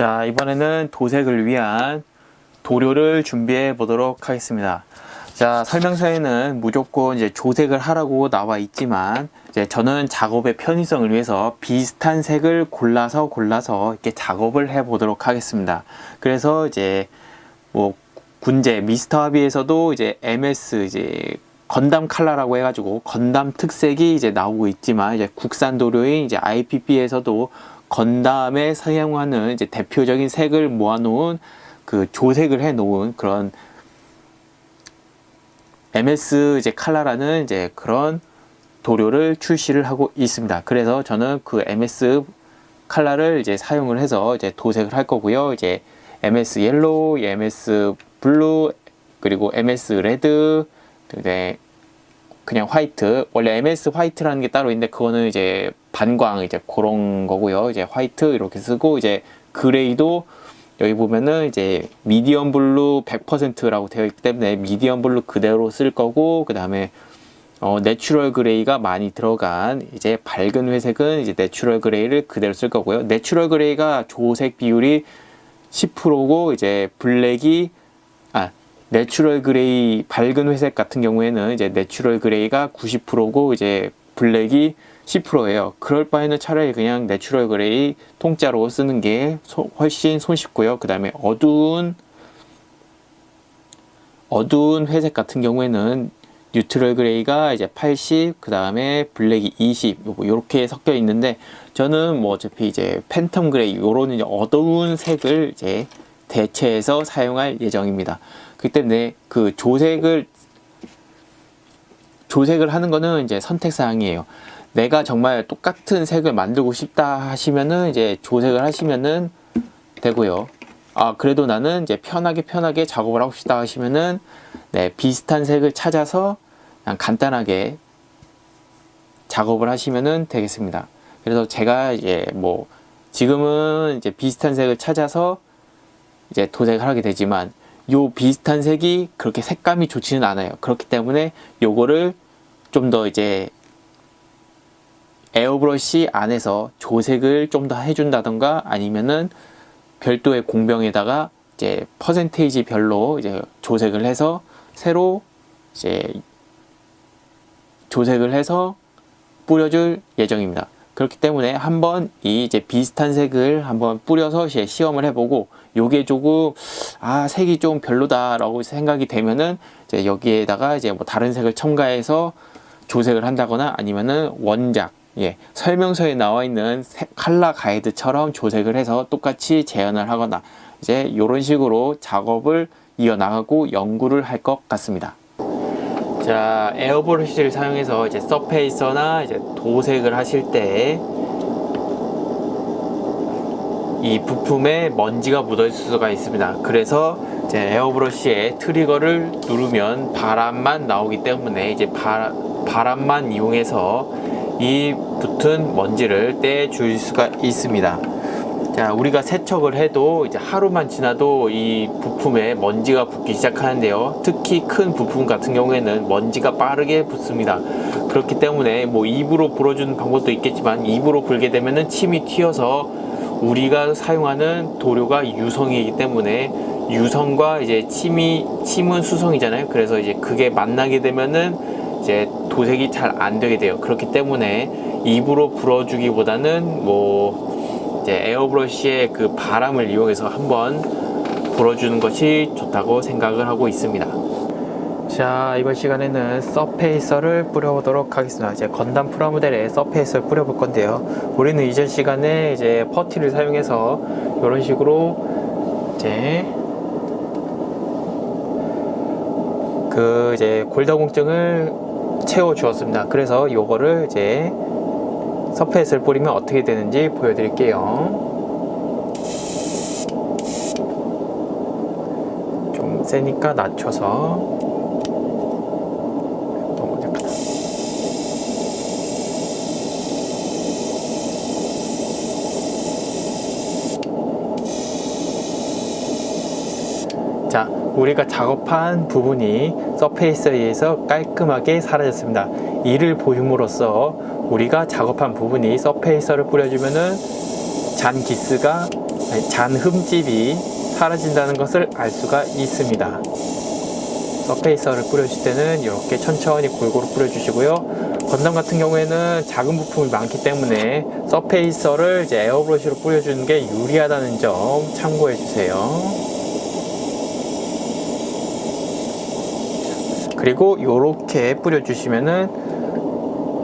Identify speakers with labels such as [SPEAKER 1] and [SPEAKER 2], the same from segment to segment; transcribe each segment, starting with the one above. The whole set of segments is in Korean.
[SPEAKER 1] 자, 이번에는 도색을 위한 도료를 준비해 보도록 하겠습니다. 자, 설명서에는 무조건 이제 조색을 하라고 나와 있지만, 이제 저는 작업의 편의성을 위해서 비슷한 색을 골라서 골라서 이렇게 작업을 해 보도록 하겠습니다. 그래서 이제 뭐 군제 미스터 하비에서도 이제 MS 이제 건담 칼라라고 해가지고 건담 특색이 이제 나오고 있지만 이제 국산 도료인 이제 IPP에서도 건담에 사용하는 이제 대표적인 색을 모아놓은 그 조색을 해놓은 그런 MS 이제 칼라라는 이제 그런 도료를 출시를 하고 있습니다. 그래서 저는 그 MS 칼라를 이제 사용을 해서 이제 도색을 할 거고요. 이제 MS 옐로우, MS 블루, 그리고 MS 레드, 네, 그냥 화이트. 원래 MS 화이트라는 게 따로 있는데 그거는 이제 반광 이제 그런 거고요. 이제 화이트 이렇게 쓰고 이제 그레이도 여기 보면은 이제 미디엄 블루 100%라고 되어 있기 때문에 미디엄 블루 그대로 쓸 거고 그 다음에 어, 내추럴 그레이가 많이 들어간 이제 밝은 회색은 이제 내추럴 그레이를 그대로 쓸 거고요. 내추럴 그레이가 조색 비율이 10%고 이제 블랙이 아 내추럴 그레이 밝은 회색 같은 경우에는 이제 내추럴 그레이가 90%고 이제 블랙이 10%예요. 그럴 바에는 차라리 그냥 내추럴 그레이 통짜로 쓰는 게 소- 훨씬 손쉽고요. 그 다음에 어두운 어두운 회색 같은 경우에는 뉴트럴 그레이가 이제 80, 그 다음에 블랙이 20, 요거 요렇게 섞여 있는데 저는 뭐 어차피 이제 팬텀 그레이 요런 이제 어두운 색을 이제 대체해서 사용할 예정입니다. 그렇기 때문에 그 조색을 조색을 하는 거는 이제 선택 사항이에요. 내가 정말 똑같은 색을 만들고 싶다 하시면은 이제 조색을 하시면은 되고요. 아, 그래도 나는 이제 편하게 편하게 작업을 하고 싶다 하시면은 네, 비슷한 색을 찾아서 그냥 간단하게 작업을 하시면은 되겠습니다. 그래서 제가 이제 뭐 지금은 이제 비슷한 색을 찾아서 이제 도색을 하게 되지만 요 비슷한 색이 그렇게 색감이 좋지는 않아요. 그렇기 때문에 요거를 좀 더 이제 에어브러쉬 안에서 조색을 좀 더 해준다던가 아니면은 별도의 공병에다가 이제 퍼센테이지 별로 이제 조색을 해서 새로 이제 조색을 해서 뿌려줄 예정입니다. 그렇기 때문에 한번 이 이제 비슷한 색을 한번 뿌려서 이제 시험을 해보고 요게 조금 아 색이 좀 별로다라고 생각이 되면은 이제 여기에다가 이제 뭐 다른 색을 첨가해서 조색을 한다거나 아니면은 원작 예 설명서에 나와 있는 색- 컬러 가이드처럼 조색을 해서 똑같이 재현을 하거나 이제 이런 식으로 작업을 이어 나가고 연구를 할 것 같습니다. 자, 에어브러쉬를 사용해서 이제 서페이서나 이제 도색을 하실 때 이 부품에 먼지가 묻어 있을 수가 있습니다. 그래서 이제 에어브러쉬의 트리거를 누르면 바람만 나오기 때문에 이제 바, 바람만 이용해서 이 붙은 먼지를 떼줄 수가 있습니다. 자, 우리가 세척을 해도 이제 하루만 지나도 이 부품에 먼지가 붙기 시작하는데요. 특히 큰 부품 같은 경우에는 먼지가 빠르게 붙습니다. 그렇기 때문에 뭐 입으로 불어주는 방법도 있겠지만 입으로 불게 되면은 침이 튀어서 우리가 사용하는 도료가 유성이기 때문에 유성과 이제 침이 침은 수성이잖아요. 그래서 이제 그게 만나게 되면은 이제 도색이 잘 안 되게 돼요. 그렇기 때문에 입으로 불어주기보다는 뭐 이제 에어브러쉬의 그 바람을 이용해서 한번 불어주는 것이 좋다고 생각을 하고 있습니다. 자 이번 시간에는 서페이서를 뿌려보도록 하겠습니다. 이제 건담 프라모델에 서페이서를 뿌려볼 건데요. 우리는 이전 시간에 이제 퍼티를 사용해서 이런 식으로 이제 그 이제 골다공증을 채워 주었습니다. 그래서 요거를 이제 서페이스를 뿌리면 어떻게 되는지 보여드릴게요. 좀 세니까 낮춰서. 자, 우리가 작업한 부분이 서페이스에 의해서 깔끔하게 사라졌습니다. 이를 보임으로써 우리가 작업한 부분이 서페이서를 뿌려주면은 잔 기스가 잔 흠집이 사라진다는 것을 알 수가 있습니다. 서페이서를 뿌려줄 때는 이렇게 천천히 골고루 뿌려주시고요. 건담 같은 경우에는 작은 부품이 많기 때문에 서페이서를 이제 에어브러쉬로 뿌려주는 게 유리하다는 점 참고해 주세요. 그리고 이렇게 뿌려주시면은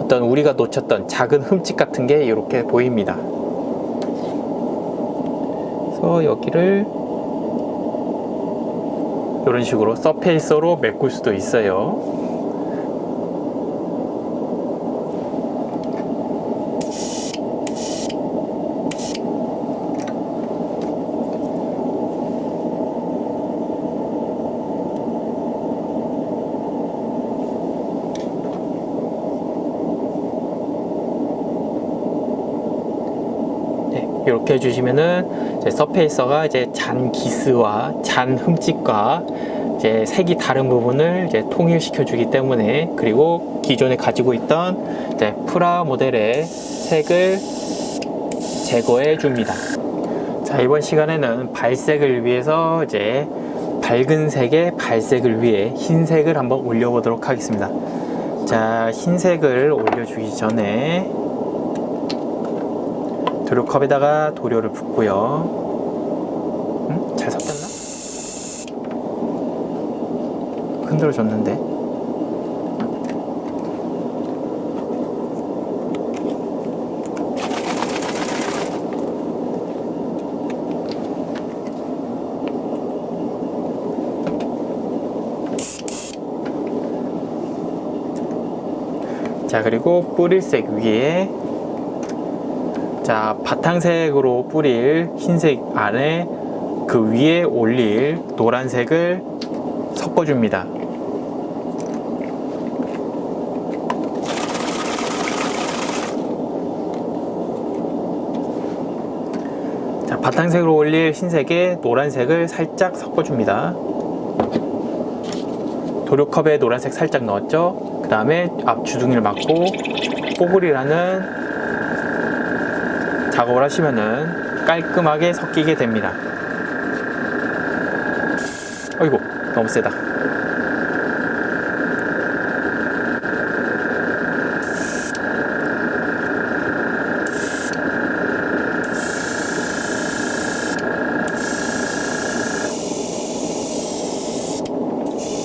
[SPEAKER 1] 어떤 우리가 놓쳤던 작은 흠집 같은 게 이렇게 보입니다. 그래서 여기를 이런 식으로 서페이서로 메꿀 수도 있어요. 이렇게 해주시면은 이제 서페이서가 이제 잔 기스와 잔 흠집과 이제 색이 다른 부분을 이제 통일시켜 주기 때문에 그리고 기존에 가지고 있던 이제 프라 모델의 색을 제거해 줍니다. 자 이번 시간에는 발색을 위해서 이제 밝은 색의 발색을 위해 흰색을 한번 올려보도록 하겠습니다. 자 흰색을 올려주기 전에 도료컵에다가 도료를 붓고요. 음? 잘 섞였나? 흔들어 줬는데. 자, 그리고 뿌릴 색 위에 자, 바탕색으로 뿌릴 흰색 안에 그 위에 올릴 노란색을 섞어줍니다. 자, 바탕색으로 올릴 흰색에 노란색을 살짝 섞어줍니다. 도료컵에 노란색 살짝 넣었죠? 그 다음에 앞 주둥이를 막고 뽀글이라는 작업을 하시면은 깔끔하게 섞이게 됩니다. 어이구, 너무 세다.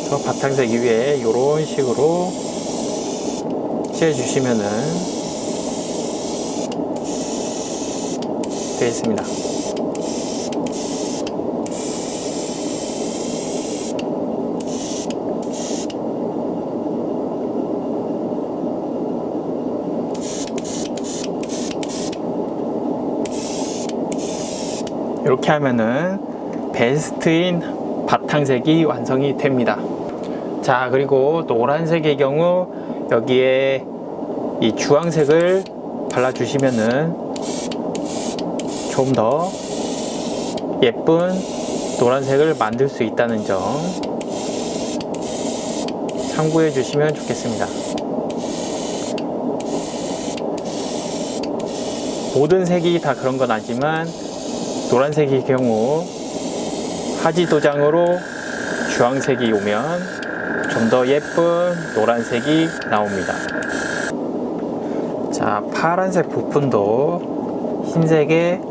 [SPEAKER 1] 저 바탕색 위에 이런 식으로 칠해주시면은 되겠습니다. 이렇게 하면은 베스트인 바탕색이 완성이 됩니다. 자, 그리고 노란색의 경우 여기에 이 주황색을 발라주시면은 좀 더 예쁜 노란색을 만들 수 있다는 점 참고해 주시면 좋겠습니다. 모든 색이 다 그런 건 아니지만 노란색의 경우 하지 도장으로 주황색이 오면 좀 더 예쁜 노란색이 나옵니다. 자, 파란색 부분도 흰색에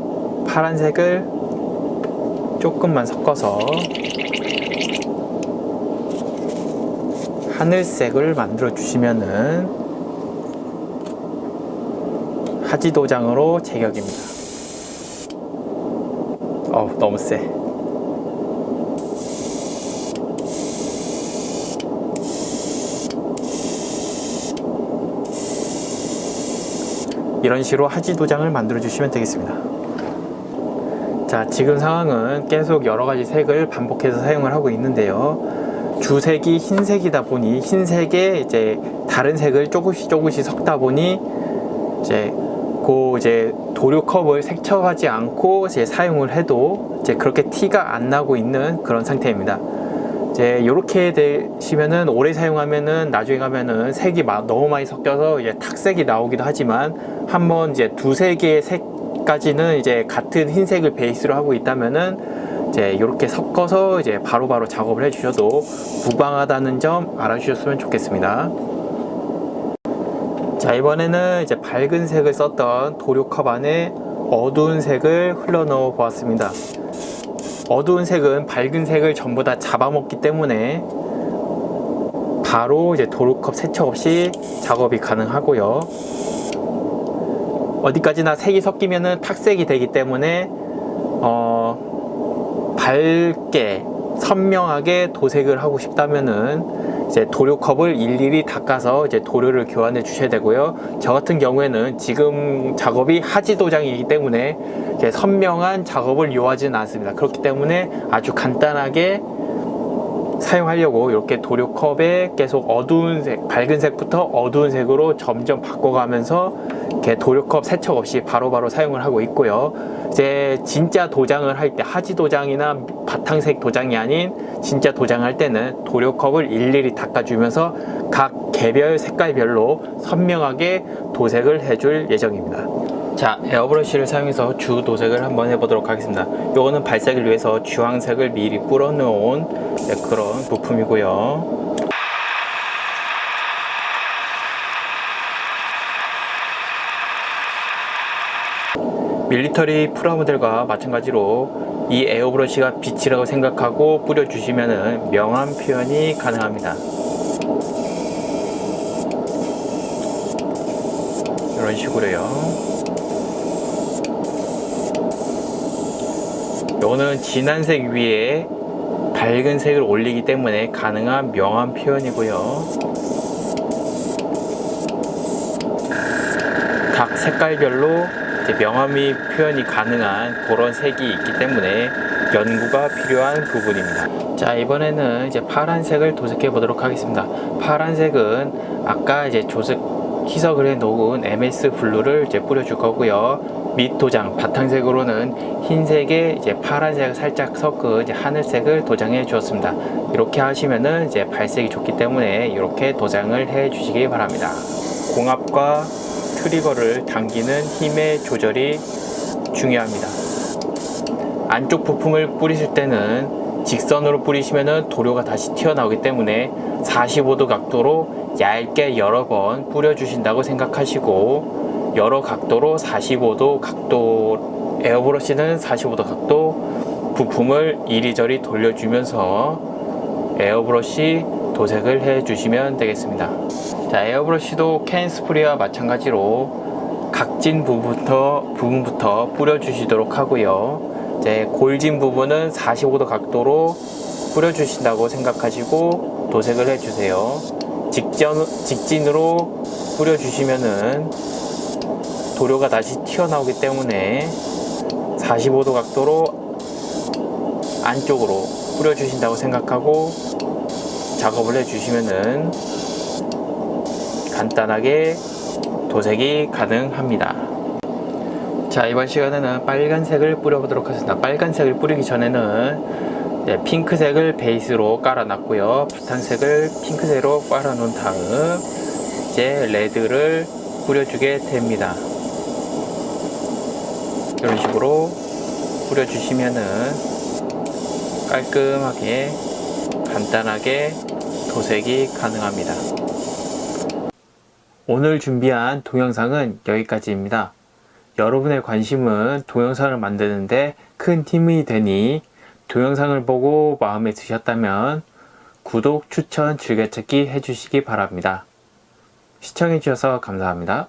[SPEAKER 1] 파란색을 조금만 섞어서 하늘색을 만들어 주시면은 하지 도장으로 제격입니다. 어, 너무 세. 이런 식으로 하지 도장을 만들어 주시면 되겠습니다. 자, 지금 상황은 계속 여러 가지 색을 반복해서 사용을 하고 있는데요. 주색이 흰색이다 보니 흰색에 이제 다른 색을 조금씩 조금씩 섞다 보니 이제 그 이제 도료 컵을 색쳐가지 않고 이제 사용을 해도 이제 그렇게 티가 안 나고 있는 그런 상태입니다. 이제 이렇게 되시면은 오래 사용하면은 나중에 가면은 색이 막 너무 많이 섞여서 이제 탁색이 나오기도 하지만 한번 이제 두세 개의 색 까지는 이제 같은 흰색을 베이스로 하고 있다면은 이제 이렇게 섞어서 이제 바로 바로 작업을 해주셔도 무방하다는 점 알아주셨으면 좋겠습니다. 자 이번에는 이제 밝은 색을 썼던 도료 컵 안에 어두운 색을 흘러 넣어 보았습니다. 어두운 색은 밝은 색을 전부 다 잡아먹기 때문에 바로 이제 도료컵 세척 없이 작업이 가능하고요. 어디까지나 색이 섞이면은 탁색이 되기 때문에 어, 밝게 선명하게 도색을 하고 싶다면은 이제 도료컵을 일일이 닦아서 이제 도료를 교환해 주셔야 되고요. 저 같은 경우에는 지금 작업이 하지 도장이기 때문에 선명한 작업을 요하지는 않습니다. 그렇기 때문에 아주 간단하게 사용하려고 이렇게 도료컵에 계속 어두운 색, 밝은 색부터 어두운 색으로 점점 바꿔가면서 이렇게 도료컵 세척 없이 바로 바로 사용을 하고 있고요. 이제 진짜 도장을 할 때 하지 도장이나 바탕색 도장이 아닌 진짜 도장할 때는 도료컵을 일일이 닦아주면서 각 개별 색깔별로 선명하게 도색을 해줄 예정입니다. 자, 에어브러쉬를 사용해서 주 도색을 한번 해보도록 하겠습니다. 요거는 발색을 위해서 주황색을 미리 뿌려 놓은 네, 그런 부품이고요. 밀리터리 프라모델과 마찬가지로 이 에어브러쉬가 빛이라고 생각하고 뿌려주시면 명암 표현이 가능합니다. 이런 식으로요. 요거는 진한 색 위에 밝은 색을 올리기 때문에 가능한 명암 표현이고요. 각 색깔별로 명암이 표현이 가능한 그런 색이 있기 때문에 연구가 필요한 부분입니다. 자 이번에는 이제 파란색을 도색해 보도록 하겠습니다. 파란색은 아까 이제 조색 희석을 해 놓은 MS 블루를 이제 뿌려줄 거고요. 밑 도장 바탕색으로는 흰색에 이제 파란색을 살짝 섞은 이제 하늘색을 도장해 주었습니다. 이렇게 하시면은 이제 발색이 좋기 때문에 이렇게 도장을 해 주시기 바랍니다. 공압과 트리거를 당기는 힘의 조절이 중요합니다. 안쪽 부품을 뿌리실 때는 직선으로 뿌리시면 도료가 다시 튀어나오기 때문에 45도 각도로 얇게 여러 번 뿌려주신다고 생각하시고 여러 각도로 45도 각도 에어브러쉬는 45도 각도 부품을 이리저리 돌려주면서 에어브러쉬 도색을 해 주시면 되겠습니다. 자, 에어브러쉬도 캔 스프레이와 마찬가지로 각진 부분부터, 부분부터 뿌려주시도록 하고요. 이제 골진 부분은 45도 각도로 뿌려주신다고 생각하시고 도색을 해주세요. 직전, 직진으로 뿌려주시면은 도료가 다시 튀어나오기 때문에 45도 각도로 안쪽으로 뿌려주신다고 생각하고 작업을 해주시면은 간단하게 도색이 가능합니다. 자 이번 시간에는 빨간색을 뿌려보도록 하겠습니다. 빨간색을 뿌리기 전에는 네, 핑크색을 베이스로 깔아놨고요. 바탕색을 핑크색으로 깔아놓은 다음 이제 레드를 뿌려주게 됩니다. 이런 식으로 뿌려주시면은 깔끔하게 간단하게 도색이 가능합니다. 오늘 준비한 동영상은 여기까지입니다. 여러분의 관심은 동영상을 만드는데 큰 힘이 되니 동영상을 보고 마음에 드셨다면 구독, 추천, 즐겨찾기 해주시기 바랍니다. 시청해주셔서 감사합니다.